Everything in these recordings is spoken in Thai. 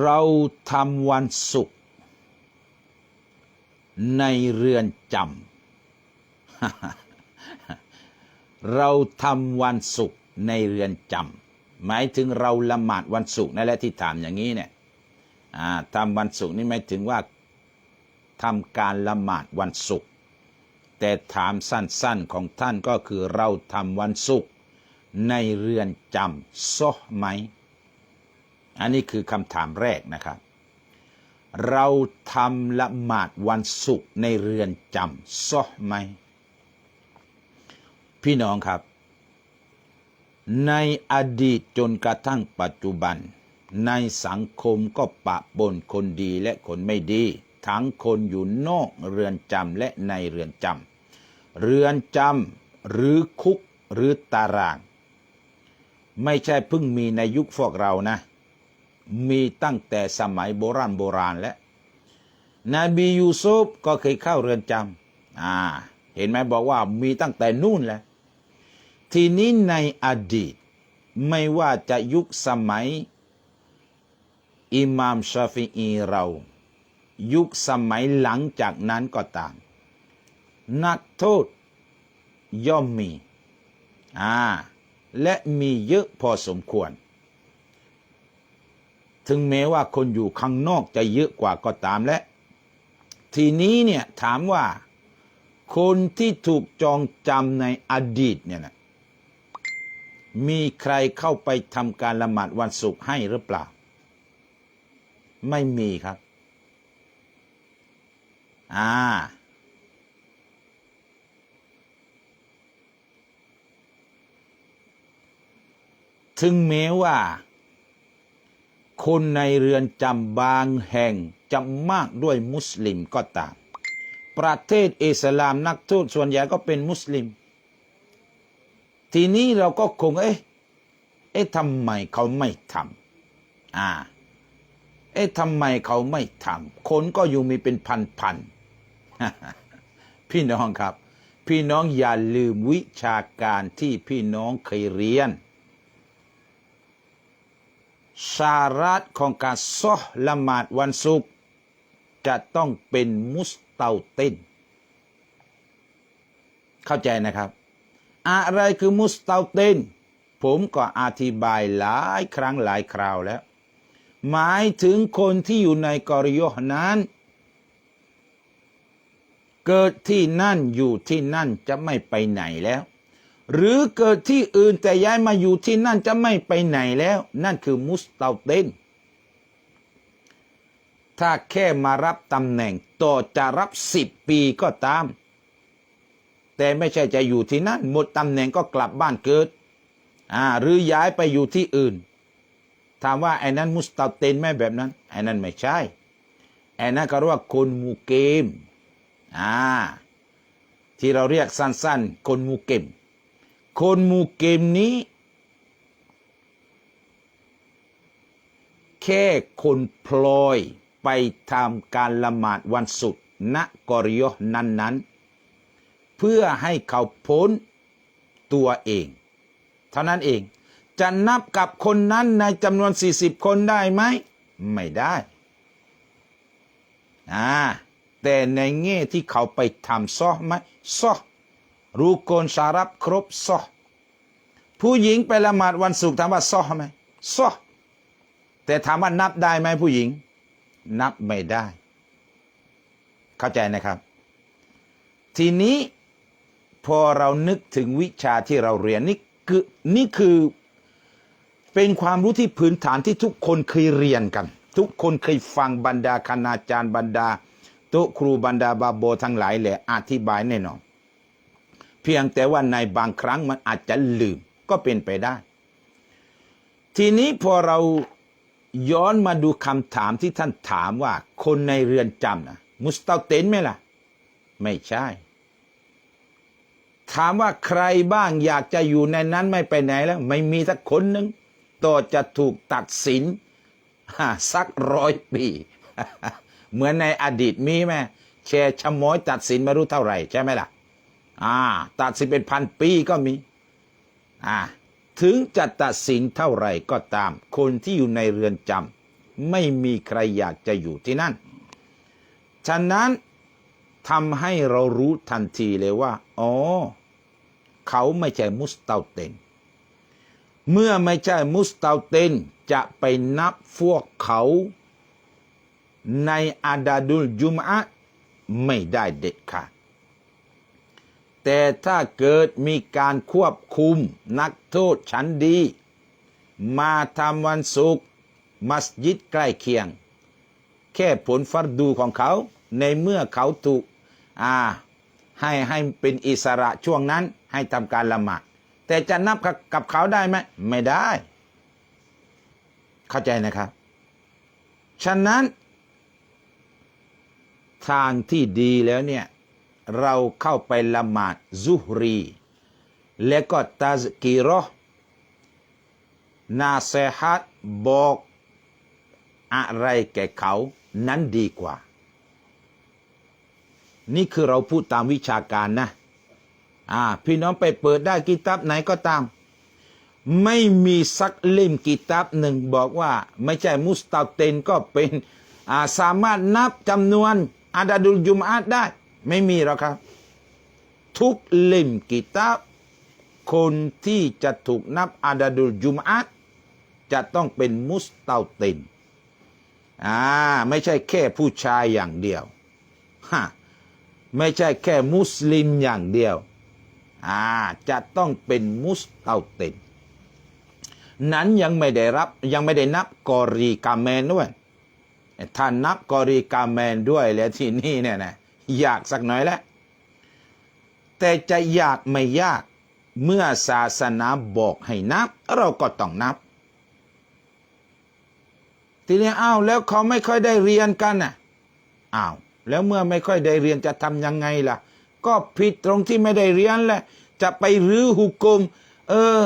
เราทำวันศุกร์ในเรือนจำเราทำวันศุกร์ในเรือนจำหมายถึงเราละหมาดวันศุกร์นั่นแหละที่ถามอย่างนี้เนี่ยทำวันศุกร์นี่หมายถึงว่าทำการละหมาดวันศุกร์แต่ถามสั้นๆของท่านก็คือเราทำวันศุกร์ในเรือนจำซอไหม อันนี้คือคำถามแรกนะครับ เราทำละหมาดวันศุกร์ในเรือนจำซอไหม พี่น้องครับ ในอดีตจนกระทั่งปัจจุบัน ในสังคมก็ปะปนคนดีและคนไม่ดี ทั้งคนอยู่นอกเรือนจำและในเรือนจำเรือนจำหรือคุกหรือตาราง ไม่ใช่เพิ่งมีในยุคพวกเรานะ มีตั้งแต่สมัยโบราณโบราณแล้วนบียูซุฟก็เคยเข้าเรือนจำอ่า เห็นไหมบอกว่ามีตั้งแต่นู่นแหละทีนี้ในอดีต ไม่ว่าจะยุคสมัย อิหม่ามชาฟีอีเรา ยุคสมัยหลังจากนั้นก็ตาม นักโทษย่อมมี อ่า และมีเยอะพอสมควร ถึงแม้ว่าคนอยู่ข้างนอกจะเยอะกว่าก็ตามและ ทีนี้เนี่ยถามว่า คนที่ถูกจองจำในอดีตเนี่ยนะมีใครเข้าไปทำการละหมาดวันศุกร์ให้หรือเปล่า ไม่มีครับ อ่า ถึงแม้ว่า คนในเรือนจำบางแห่งจะมากด้วยมุสลิมก็ตาม ประเทศอิสลามนักโทษส่วนใหญ่ก็เป็นมุสลิม ทีนี้เราก็คงเอ๊ะเอ๊ะทำไมเขาไม่ทำอ่า เอ๊ะทำไมเขาไม่ทำคนก็อยู่มีเป็นพันๆพี่น้องครับ พี่น้องอย่าลืมวิชาการที่พี่น้องเคยเรียน สาระของการซอละหมาดวันศุกร์จะต้องเป็นมุสเตาต้นเข้าใจนะครับ อะไรคือมุสเตาต้นผมก็อธิบายหลายครั้งหลายคราวแล้ว หมายถึงคนที่อยู่ในกอริโยหนั้น เกิดที่นั่นอยู่ที่นั่นจะไม่ไปไหนแล้ว หรือเกิดที่อื่นแต่ย้ายมาอยู่ที่นั่นจะไม่ไปไหนแล้ว นั่นคือมุสเตาเตนถ้าแค่มารับตำแหน่งต่อจะรับสิบปีก็ตาม แต่ไม่ใช่จะอยู่ที่นั่น หมดตำแหน่งก็กลับบ้านเกิดอ่าหรือย้ายไปอยู่ที่อื่น ถามว่าไอ้นั้นมุสตาเตนไหมแบบนั้นไอ้นั้นไม่ใช่ไอ้นั้นก็เรียกว่าคนมูเกมอ่าที่เราเรียกสั้นๆ คนมูเกม คนมูเกมนี้ แค่คนพลอยไปทำการละหมาดวันศุกร์ณกอริโยนั้น ๆ เพื่อให้เขาพ้นตัวเอง เท่านั้นเอง จะนับกับคนนั้นในจำนวน 40 คนได้ไหม ไม่ได้อ่าแต่ในแง่ที่เขาไปทำซ้อไหมซ้อ รูโกนสารับครบซอผู้หญิงไปละหมาดวันศุกร์ถามว่าซอไหมซอแต่ถามว่านับได้ไหมผู้หญิง นับไม่ได้ เข้าใจนะครับ ทีนี้พอเรานึกถึงวิชาที่เราเรียนนี่คือนี่คือเป็นความรู้ที่พื้นฐานที่ทุกคนเคยเรียนกัน ทุกคนเคยฟังบรรดาคณาจารย์บรรดาโตครูบรรดาบาโบทั้งหลายแหละอธิบายแน่นอน เพียงแต่ว่าในบางครั้งมันอาจจะลืมก็เป็นไปได้ ทีนี้พอเราย้อนมาดูคำถามที่ท่านถามว่า คนในเรือนจำนะมุสตาเตนไหมล่ะ ไม่ใช่ ถามว่าใครบ้างอยากจะอยู่ในนั้นไม่ไปไหนแล้ว ไม่มีสักคนหนึ่งต่อจะถูกตัดสินสักร้อยปี เหมือนในอดีตมีไหมแชร์ชะม้อยตัดสินไม่รู้เท่าไหร่ใช่ไหมล่ะ อ่า ตัดสินเป็นพันปีก็มี อ่า ถึงจะตัดสินเท่าไหร่ก็ตาม คนที่อยู่ในเรือนจำไม่มีใครอยากจะอยู่ที่นั่น ฉะนั้นทำให้เรารู้ทันทีเลยว่า อ๋อ เขาไม่ใช่มุสเตาเตน เมื่อไม่ใช่มุสเตาเตนจะไปนับพวกเขาในอาดาดุลจุมอะไม่ได้เด็ดขาด แต่ถ้าเกิดมีการควบคุมนักโทษชั้นดี มาทำวันศุกร์มัสยิดใกล้เคียง แค่ผลฟัรดูของเขา ในเมื่อเขาถูกอ่าให้ให้เป็นอิสระช่วงนั้นให้ทำการละหมาดแต่จะนับกับกับเขาได้ไหมไม่ได้ เข้าใจนะครับ ฉะนั้น ทางที่ดีแล้วเนี่ย เราเข้าไปละหมาดซุฮรี และก็ตาสกีรอห์นาเซฮัดบอกอะไรแก่เขานั้นดีกว่า นี่คือเราพูดตามวิชาการนะ อ่า พี่น้องไปเปิดได้กิตับไหนก็ตาม ไม่มีสักเล่มกิตับหนึ่งบอกว่า ไม่ใช่มุสตาเตนก็เป็น อ่า สามารถนับจำนวนอาดาดุลยุมอาตได้ ไม่มีหรอกครับ ทุกเล่มกิตับคนที่จะถูกนับอาดาดุลยุมอาตจะต้องเป็นมุสตาเตนอ่าไม่ใช่แค่ผู้ชายอย่างเดียวฮะไม่ใช่แค่มุสลิมอย่างเดียวอ่าจะต้องเป็นมุสเตาต็นนั้นยังไม่ได้รับยังไม่ได้นับกอรีกาแมนด้วยถ้านับกอรีกาแมนด้วยแล้วที่นี่เนี่ยนะ ยากสักหน่อยแหล้วแต่จะยากไม่ยาก เมื่อศาสนาบอกให้นับ เราก็ต้องนับ ทีนี้อ้าวแล้วเขาไม่ค่อยได้เรียนกันน่ะอ้าวแล้วเมื่อไม่ค่อยได้เรียนจะทำยังไงล่ะ ก็ผิดตรงที่ไม่ได้เรียนแหละ จะไปรื้อหุกกลมเออ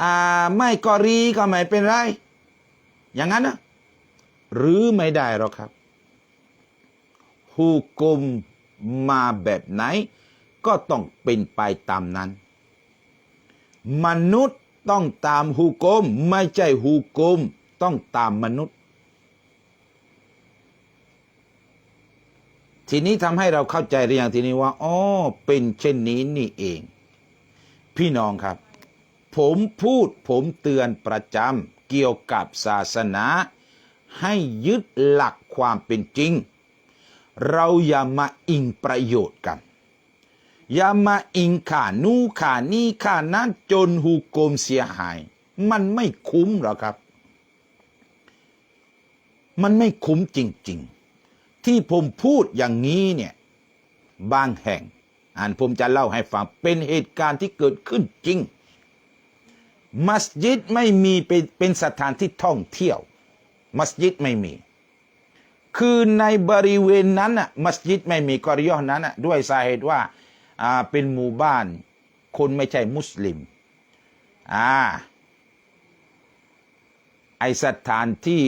อ่า ไม่กอรีก็ไม่เป็นไร อย่างนั้นนะหรือไม่ได้หรอกครับ หุกกลม มาแบบไหน ก็ต้องเป็นไปตามนั้น มนุษย์ต้องตามหุกกลมไม่ใช่หุกกลมต้องตามมนุษย์ ทีนี้ทำให้เราเข้าใจหรือยังทีนี้ว่าอ๋อเป็นเช่นนี้นี่เอง พี่น้องครับ ผมพูดผมเตือนประจำเกี่ยวกับศาสนา ให้ยึดหลักความเป็นจริง เราอย่ามาอิงประโยชน์กัน อย่ามาอิงข่านู่ข่านี่ข่านั้นจนหูกลมเสียหาย มันไม่คุ้มหรอกครับ มันไม่คุ้มจริง ๆ ที่ผมพูดอย่างนี้เนี่ยบางแห่งอ่านผมจะเล่าให้ฟังเป็นเหตุการณ์ที่เกิดขึ้นจริง มัสยิดไม่มีเป็นเป็นสถานที่ท่องเที่ยว มัสยิดไม่มี คือในบริเวณนั้นน่ะมัสยิดไม่มีกอริยอนั้นน่ะด้วยสาเหตุว่าอ่าเป็นหมู่บ้านคนไม่ใช่มุสลิมอ่าไอสถานที่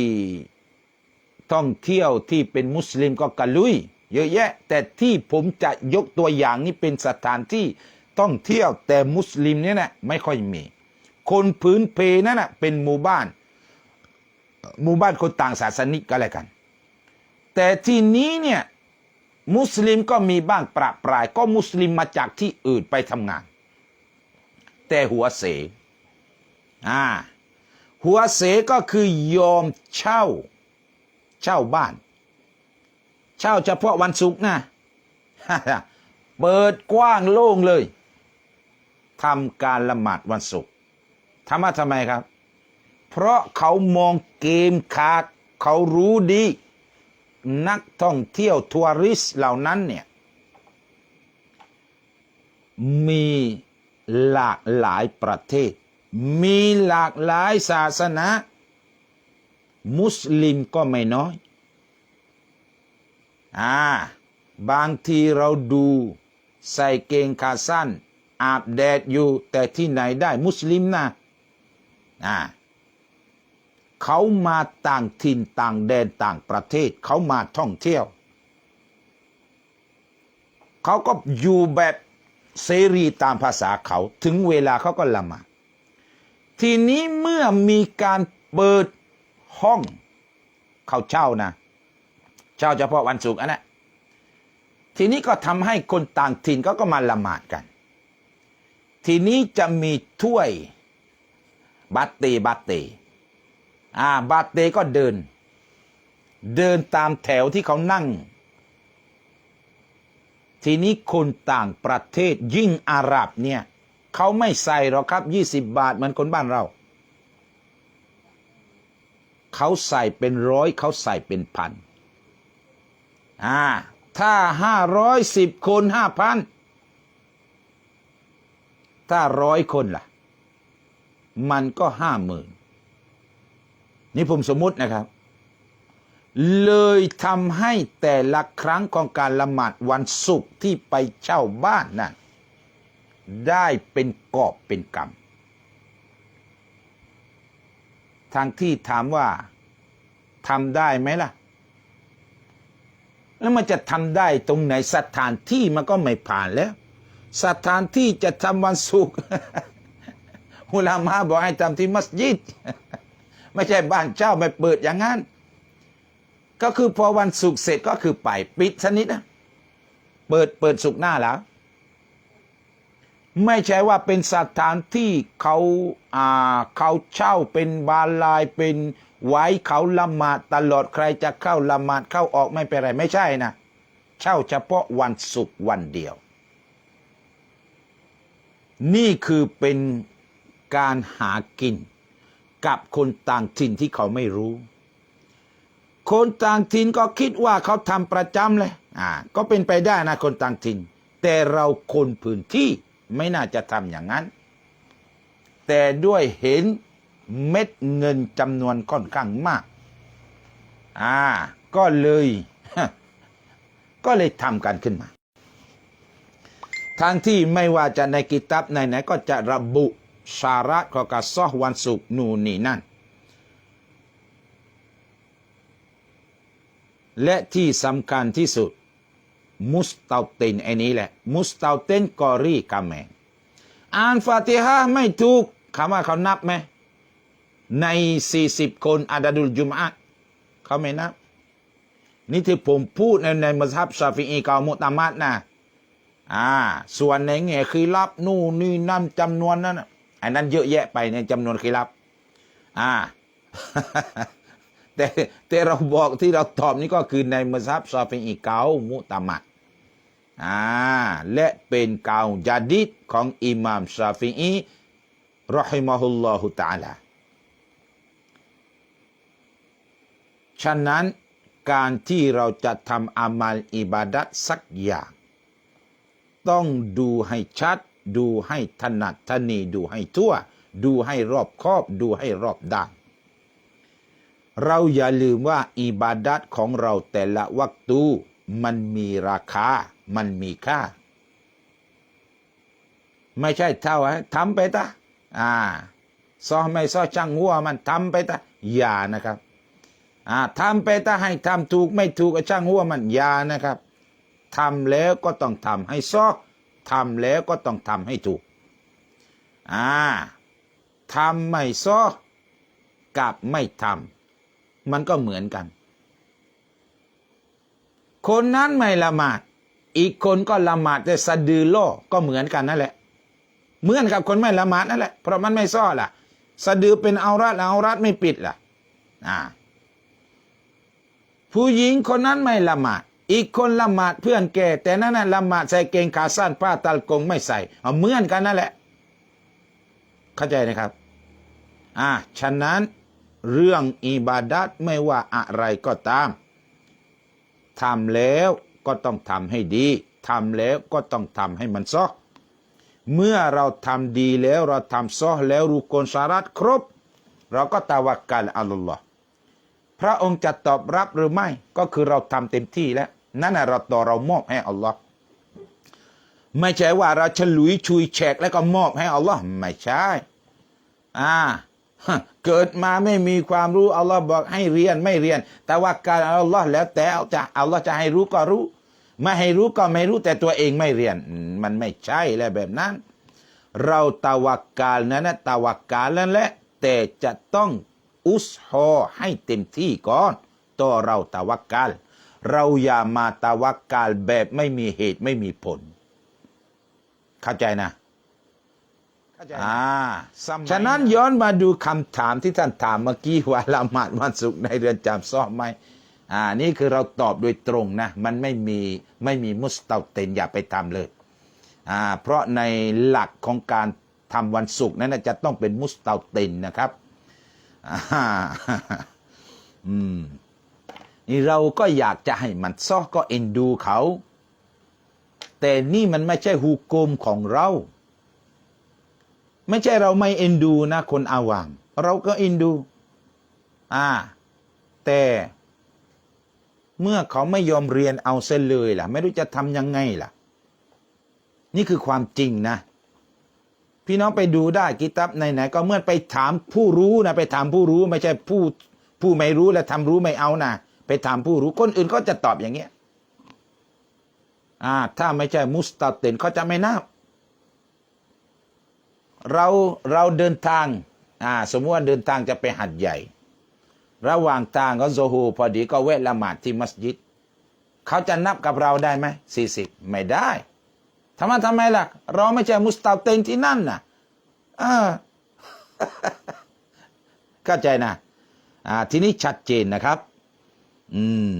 ท่องเที่ยวที่เป็นมุสลิมก็กะลุย เยอะแยะ แต่ที่ผมจะยกตัวอย่างนี้เป็นสถานที่ท่องเที่ยวแต่มุสลิมเนี่ยนะไม่ค่อยมี คนพื้นเพนั่นนะเป็นหมู่บ้าน หมู่บ้านคนต่างศาสนิกก็แล้วกัน แต่ที่นี้เนี่ยมุสลิมก็มีบ้างประปราย ก็มุสลิมมาจากที่อื่นไปทำงาน แต่หัวเสอ่าหัวเสก็คือยอมเช่า เช่าบ้าน เช่าเฉพาะวันศุกร์นะเปิดกว้างโล่งเลยทำการละหมาดวันศุกร์ทำมาทำไมครับ เพราะเขามองเกมขาดเขารู้ดี นักท่องเที่ยวทัวริสเหล่านั้นเนี่ย มีหลากหลายประเทศ มีหลากหลายศาสนา มุสลิมก็ไม่น้อย อ่า บางทีเราดูใส่เกงขาสั้น อาบแดดอยู่แต่ที่ไหนได้มุสลิมนะอ่า เขามาต่างถิ่นต่างแดนต่างประเทศ เขามาท่องเที่ยว เขาก็อยู่แบบเสรีตามภาษาเขาถึงเวลาเขาก็ละหมาดทีนี้เมื่อมีการเปิดห้องเขาเช่านะ เช่าเฉพาะวันศุกร์อันนะทีนี้ก็ทำให้คนต่างถิ่นก็ก็มาละหมาดกัน ทีนี้จะมีถ้วยบัตเตบัตเต อ่าบัตเตก็เดิน เดินตามแถวที่เขานั่ง ทีนี้คนต่างประเทศยิ่งอาหรับเนี่ยเขาไม่ใส่หรอกครับยี่สิบบาทเหมือนคนบ้านเรา เขาใส่เป็นร้อยเขาใส่เป็นพันอ่าถ้าห้าร้อยสิบคนห้าพันถ้าร้อยคนล่ะ มันก็ห้าหมื่น นี่ผมสมมุตินะครับ เลยทำให้แต่ละครั้งของการละหมาดวันศุกร์ที่ไปเช่าบ้านนั้นได้เป็นกอบเป็นกำทางที่ถามว่าทำได้ไหมล่ะ แล้วมันจะทำได้ตรงไหนสถานที่มันก็ไม่ผ่านแล้ว สถานที่จะทำวันศุกร์อุลามาบอกให้ทำที่มัสยิด ไม่ใช่บ้านเช่าไม่เปิดอย่างนั้น ก็คือพอวันศุกร์เสร็จก็คือไปปิดสนิทนะเปิดเปิดศุกร์หน้าแล้ว ไม่ใช่ว่าเป็นสถานที่เขาอ่าเขาเช่าเป็นบาลายเป็นไว้เขาละหมาดตลอดใครจะเข้าละหมาดเข้าออกไม่เป็นไรไม่ใช่นะเช่าเฉพาะวันศุกร์วันเดียว นี่คือเป็นการหากิน กับคนต่างถิ่นที่เขาไม่รู้ คนต่างถิ่นก็คิดว่าเขาทำประจำเลยอ่าก็เป็นไปได้นะคนต่างถิ่น แต่เราคนพื้นที่ไม่น่าจะทำอย่างนั้น แต่ด้วยเห็นเม็ดเงินจำนวนค่อนข้างมาก อ่า ก็เลย ก็เลยทำกันขึ้นมาทางที่ไม่ว่าจะในกิตับไหนๆก็จะระบุ สาระขอการซอวันศุกร์นู่นนี่นั่น และที่สำคัญที่สุด มุสตาเตนไอ้นี้แหละ มุสตาเตนกอรีกาแมงอ่านฟาติฮะห์ไม่ถูกคำว่าเขานับไหมใน 40 คนอาดาดุลจุมอะเขาไม่นับ นี่ที่ผมพูดในในมัสฮับชาฟิอีกามุตามัดนะอ่า ส่วนในแง่คีรับนู่นนี่นั่นจำนวนนั้นนะ อันนั้นเยอะแยะไปในจำนวนคีรับ อ่า แต่แต่เราบอกที่เราตอบนี่ก็คือในมัสฮับชาฟิอีเกามุตามัดอ่าและเป็นเกาจาดิดของอิหม่ามชาฟิอีรอฮิมะฮุลลอฮุตาลาฉะนั้นการที่เราจะทำอามัลอิบาดัตสักอย่าง ต้องดูให้ชัด ดูให้ถนัดทนีดูให้ทั่ว ดูให้รอบครอบดูให้รอบด้านเราอย่าลืมว่าอิบาดัตของเราแต่ละวักตูมันมีราคา มันมีค่า ไม่ใช่เท่าทำไปตะอ่าซอไม่ซอช่างหัวมันทำไปตะอย่านะครับอ่าทำไปถ้าให้ทำถูกไม่ถูกก็ช่างหัวมันอย่านะครับทำแล้วก็ต้องทำให้ซอก ทำแล้วก็ต้องทำให้ถูก อ่าทำไม่ซ้อกับไม่ทำมันก็เหมือนกัน คนนั้นไม่ละหมาด อีกคนก็ละหมาดแต่สะดือโลกก็เหมือนกันนั่นแหละ เหมือนกับคนไม่ละหมาดนั่นแหละ เพราะมันไม่ซ้อล่ะ สะดือเป็นเอารัดเอารัดไม่ปิดล่ะ อ่า ผู้หญิงคนนั้นไม่ละหมาด อีกคนละหมาดเพื่อนแก่แต่นั้นน่ะละหมาดใส่เกงขาสั้นผ้าตัลกงไม่ใส่เอาเหมือนกันนั่นแหละ เข้าใจนะครับ อ่าฉะนั้นเรื่องอิบาดัตไม่ว่าอะไรก็ตามทำแล้วก็ต้องทำให้ดีทำแล้วก็ต้องทำให้มันซอเมื่อเราทำดีแล้วเราทำซอแล้วรูกลสารัตครบ เราก็ตาวักกัลอัลลอฮ์ พระองค์จะตอบรับหรือไม่ก็คือเราทำเต็มที่แล้วนั่นน่ะเราต่อเรามอบให้อัลลอฮ์ไม่ใช่ว่าเราฉลุยชุยแฉกแล้วก็มอบให้อัลลอฮ์ไม่ใช่ อ่า เกิดมาไม่มีความรู้อัลลอฮ์บอกให้เรียนไม่เรียน แต่ว่าการอัลลอฮ์แล้วแต่จะอัลลอฮ์จะให้รู้ก็รู้ ไม่ให้รู้ก็ไม่รู้แต่ตัวเองไม่เรียน มันไม่ใช่แล้วแบบนั้น เราตาวักกาลนั้นนะตวักกาลนั่นแหละแต่จะต้อง อุสฮอให้เต็มที่ก่อนต่อเราตะวักกาลเราอย่ามาตะวักกาลแบบไม่มีเหตุไม่มีผล เข้าใจนะอ่าฉะนั้นย้อนมาดูคำถามที่ท่านถามเมื่อกี้ว่าละหมาดวันศุกร์ในเรือนจำซ้อมไหมอ่านี่คือเราตอบโดยตรงนะ มันไม่มีไม่มีมุสตาเตนอย่าไปทำเลยอ่าเพราะในหลักของการทำวันศุกร์นั้นนะจะต้องเป็นมุสตาเตนนะครับ อ่าอืมนี่เราก็อยากจะให้มันซ้อก็เอ็นดูเขา แต่นี่มันไม่ใช่ฮูกมของเรา ไม่ใช่เราไม่เอ็นดูนะ คนอาวาม เราก็เอ็นดู อ่า แต่เมื่อเขาไม่ยอมเรียนเอาเส้นเลยล่ะ ไม่รู้จะทำยังไงล่ะ นี่คือความจริงนะ พี่น้องไปดูได้กิตับไหนๆก็เมื่อไปถามผู้รู้นะไปถามผู้รู้ไม่ใช่ผู้ผู้ไม่รู้และทำรู้ไม่เอานะไปถามผู้รู้คนอื่นก็จะตอบอย่างเงี้ยอ่าถ้าไม่ใช่มุสตาเตนเขาจะไม่นับเราเราเดินทางอ่าสมมติว่าเดินทางจะไปหัดใหญ่ ระหว่างทางก็โซฮูพอดีก็แวะละหมาดที่มัสยิดเขาจะนับกับเราได้ไหมสี่สิบไม่ได้ ทำไมทำไมล่ะ เราไม่ใช่มุสตาเตนที่นั่นน่ะอ่าเข้าใจนะ อ่า ทีนี้ชัดเจนนะครับ อืม